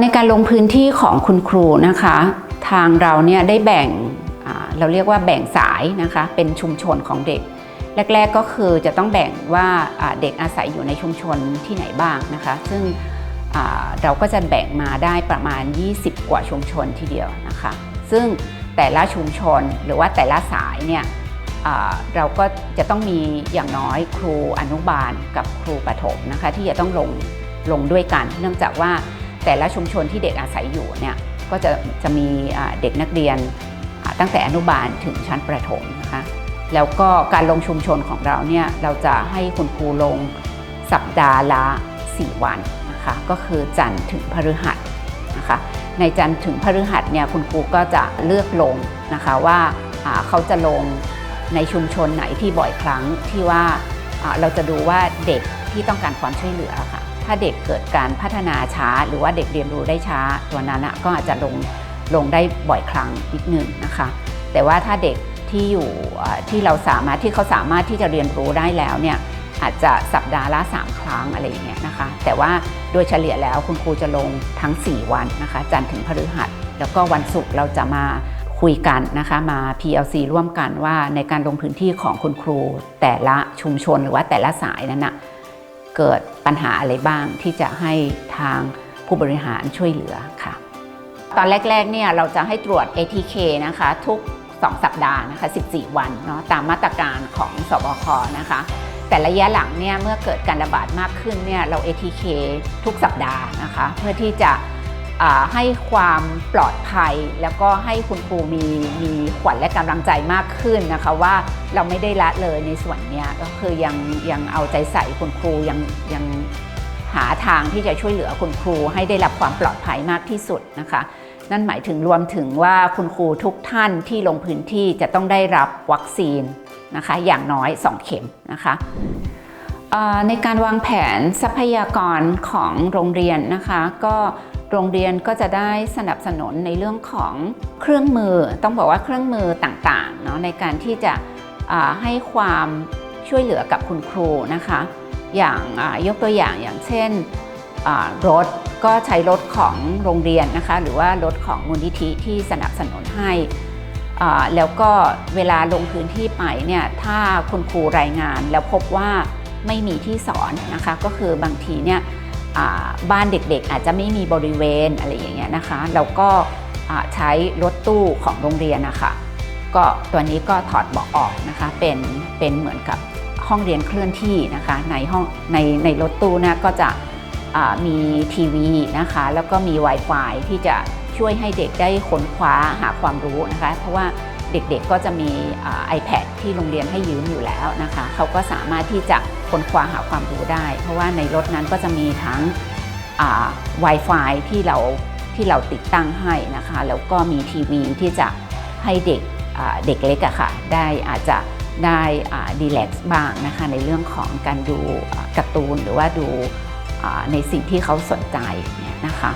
ในการลงพื้นที่ของคุณครูนะคะ ทางเราเนี่ยได้แบ่งเราเรียกว่าแบ่งสายนะคะเป็นชุมชนของเด็ก แรก ๆก็คือจะต้องแบ่งว่าเด็กอาศัยอยู่ในชุมชนที่ไหนบ้างนะคะ ซึ่งเราก็จะแบ่งมาได้ประมาณ 20 กว่าชุมชนทีเดียวนะคะ ซึ่งแต่ละชุมชนหรือว่าแต่ละสายเนี่ยเราก็จะต้องมีอย่างน้อยครูอนุบาลกับครูประถมนะคะ ที่จะต้องลงลงด้วยกัน เนื่องจากว่า แต่ละชุมชนที่เด็กอาศัยอยู่เนี่ยก็จะจะมีเด็กนักเรียนตั้งแต่อนุบาลถึงชั้นประถมนะคะแล้วก็การลงชุมชนของเราเนี่ยเราจะให้คุณครูลงสัปดาห์ละ 4 วันนะคะก็คือจันทร์ถึงพฤหัสนะคะในจันทร์ถึงพฤหัสเนี่ยคุณครูก็จะเลือกลงนะคะว่าเขาจะลงในชุมชนไหนที่บ่อยครั้งที่ว่าอ่าเราจะดูว่าเด็กที่ต้องการความช่วยเหลือค่ะ ถ้าเด็กเกิดการพัฒนาช้า หรือว่าเด็กเรียนรู้ได้ช้า ตัวนั้นก็อาจจะลงลงได้บ่อยครั้งนิดนึงนะคะ แต่ว่าถ้าเด็กที่อยู่ที่เราสามารถที่เขาสามารถที่จะเรียนรู้ได้แล้วเนี่ยอาจจะสัปดาห์ละ 3 ครั้งอะไรอย่างเงี้ยนะคะ แต่ว่าโดยเฉลี่ยแล้วคุณครูจะลงทั้ง 4 วันนะคะ จันทร์ถึงพฤหัส แล้วก็วันศุกร์เราจะมาคุยกันนะคะมา PLC ร่วมกันว่าในการลงพื้นที่ของคุณครูแต่ละชุมชนหรือว่าแต่ละสายนั้นนะ เกิดปัญหาอะไรบ้างที่จะให้ทางผู้บริหารช่วยเหลือค่ะ ตอนแรกๆเนี่ยเราจะให้ตรวจ ATK นะคะทุก 2 สัปดาห์นะคะ 14 วันเนาะตามมาตรการของสบคนะคะแต่ระยะหลังเนี่ยเมื่อเกิดการระบาดมากขึ้นเนี่ยเรา ATK ทุกสัปดาห์นะคะ เพื่อที่จะ ให้ความปลอดภัย แล้วก็ให้คุณครูมีมีขวัญและกำลังใจมากขึ้นนะคะว่าเราไม่ได้ละเลยในส่วนนี้ก็คือยังยังเอาใจใส่คุณครูยังยังหาทางที่จะช่วยเหลือคุณครูให้ได้รับความปลอดภัยมากที่สุดนะคะ นั่นหมายถึงรวมถึงว่าคุณครูทุกท่านที่ลงพื้นที่จะต้องได้รับวัคซีนนะคะอย่างน้อย 2 เข็มนะคะในการวางแผนทรัพยากรของโรงเรียนนะคะ ก็ โรงเรียนก็จะได้สนับสนุนในเรื่องของเครื่องมือ ต้องบอกว่าเครื่องมือต่างๆเนาะในการที่จะให้ความช่วยเหลือกับคุณครูนะคะ อย่างยกตัวอย่างอย่างเช่นรถก็ใช้รถของโรงเรียนนะคะ หรือว่ารถของมูลนิธิที่สนับสนุนให้แล้วก็เวลาลงพื้นที่ไปเนี่ยถ้าคุณครูรายงานแล้วพบว่าไม่มีที่สอนนะคะ ก็คือบางทีเนี่ย บ้านเด็กๆ อาจจะไม่มีบริเวณอะไรอย่างเงี้ยนะคะเราก็ใช้รถตู้ของโรงเรียนนะคะก็ตัวนี้ก็ถอดเบาะออกนะคะเป็นเป็นเหมือนกับห้องเรียนเคลื่อนที่นะคะในห้องในในรถตู้นะก็จะมีทีวีนะคะแล้วก็มี Wi-Fi ที่จะช่วยให้เด็กได้ค้นคว้าหาความรู้นะคะเพราะว่าเด็กๆก็จะมีอ่า iPad ที่โรงเรียนให้ยืมอยู่แล้วนะคะเขาก็สามารถที่จะ ค้นคว้าหาความรู้ได้ เพราะว่าในรถนั้นก็จะมีทั้งอ่า Wi-Fi ที่เราที่เราติดตั้งให้นะคะ แล้วก็มีทีวีที่จะให้เด็กเด็กเล็กอะค่ะ ได้อาจจะได้ดีแลกซ์บ้างนะคะ ในเรื่องของการดูการ์ตูนหรือว่าดูในสิ่งที่เขาสนใจเนี่ยนะคะ